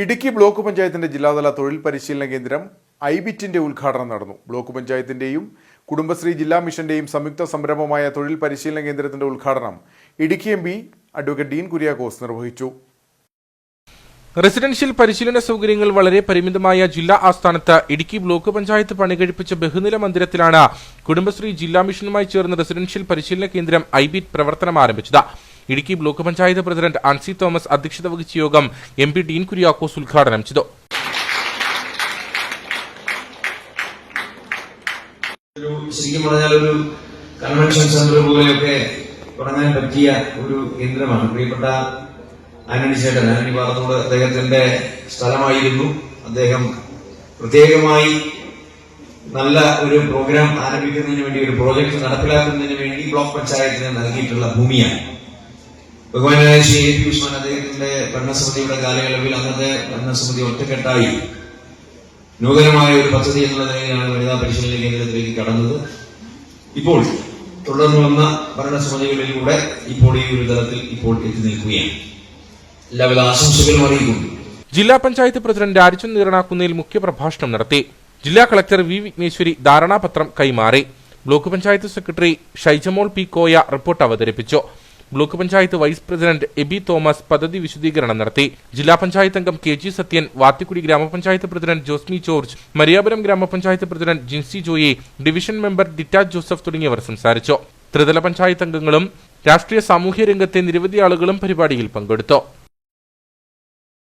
Idukki block പഞ്ചായത്തിന്റെ ജില്ലാതല തൊഴിൽ പരിശീലന കേന്ദ്രം ഐബിറ്റിന്റെ ഉദ്ഘാടനം നടന്നു. ബ്ലോക്ക് പഞ്ചായത്തിന്റെയും കുടുംബശ്രീ ജില്ലാ മിഷന്റെയും സംയുക്ത സംരംഭമായ തൊഴിൽ പരിശീലന കേന്ദ്രത്തിന്റെ ഉദ്ഘാടനം Idukki M P advocate Dean Kuriakose നിർവഹിച്ചു. റെസിഡൻഷ്യൽ പരിശീലന സൗകര്യങ്ങൾ വളരെ പരിമിതമായ ജില്ലാ ആസ്ഥാനത്ത് ഇടുക്കി ബ്ലോക്ക് പഞ്ചായത്ത് പണികഴിപ്പിച്ച ബഹുനില മന്ദിരത്തിലാണ് കുടുംബശ്രീ ജില്ലാ മിഷനുമായി ചേർന്ന് റെസിഡൻഷ്യൽ പരിശീലന കേന്ദ്രം ഐബിറ്റ് പ്രവർത്തനം ആരംഭിച്ചത്. ഇടുക്കി ബ്ലോക്ക് പഞ്ചായത്ത് പ്രസിഡന്റ് അൻസി തോമസ് അധ്യക്ഷത വഹിച്ച യോഗം എം പി ഡീൻ കുര്യാക്കോസ് ഉദ്ഘാടനം ചെയ്തു. ശരിക്കും പറഞ്ഞാൽ ഒരു കൺവെൻഷൻ സെന്റർ പോലെയൊക്കെ തുടങ്ങാൻ പറ്റിയ ഒരു കേന്ദ്രമാണ്. പ്രിയപ്പെട്ട ആന്റണി ചേട്ടൻ ആന്റണി പാറത്തോട് അദ്ദേഹത്തിന്റെ സ്ഥലമായിരുന്നു. അദ്ദേഹം പ്രത്യേകമായി നല്ല ഒരു പ്രോഗ്രാം ആരംഭിക്കുന്നതിന് വേണ്ടി ഒരു പ്രോജക്ട് നടപ്പിലാക്കുന്നതിന് വേണ്ടി ബ്ലോക്ക് പഞ്ചായത്തിന് നൽകിയിട്ടുള്ള ഭൂമിയാണ്. ബഹുമാനായ ശ്രീ എ ഉസ്മാൻ അദ്ദേഹത്തിന്റെ ഭരണസമിതിയുടെ കാലയളവിൽ അന്നത്തെ ഭരണസമിതി ഒറ്റക്കെട്ടായി. നൂതനമായ ഒരു പദ്ധതി എന്നുള്ള നിലയിലാണ് വനിതാ പരിശീലന കേന്ദ്രത്തിലേക്ക് കടന്നത്. ഇപ്പോൾ തുടർന്നു വന്ന ഭരണസമിതികളിലൂടെ ഇപ്പോൾ ഈ ഒരു തലത്തിൽ ഇപ്പോൾ എത്തി നിൽക്കുകയാണ്. എല്ലാവിധ ആശംസകളും അറിയിക്കുന്നു. ജില്ലാ പഞ്ചായത്ത് പ്രസിഡന്റ് രാജൻ നീറണാക്കുന്നതിൽ മുഖ്യപ്രഭാഷണം നടത്തി. ജില്ലാ കളക്ടർ വി വിഘ്നേശ്വരി ധാരണാപത്രം കൈമാറി. Block panchayat secretary Shaijamol P Koya report അവതരിപ്പിച്ചു. Block panchayat vice president Eby Thomas പദ്ധതി വിശദീകരണം നടത്തി. ജില്ലാ പഞ്ചായത്ത് അംഗം കെ ജി സത്യൻ വാത്തിക്കുടി ഗ്രാമപഞ്ചായത്ത് പ്രസിഡന്റ് ജോസ്മി ജോർജ് മരിയാപുരം ഗ്രാമപഞ്ചായത്ത് president Jinsi Joy division member Ditta Joseph തുടങ്ങിയവർ സംസാരിച്ചു. ത്രിതല പഞ്ചായത്ത് അംഗങ്ങളും രാഷ്ട്രീയ സാമൂഹ്യ രംഗത്തെ നിരവധി ആളുകളും പരിപാടിയിൽ പങ്കെടുത്തു.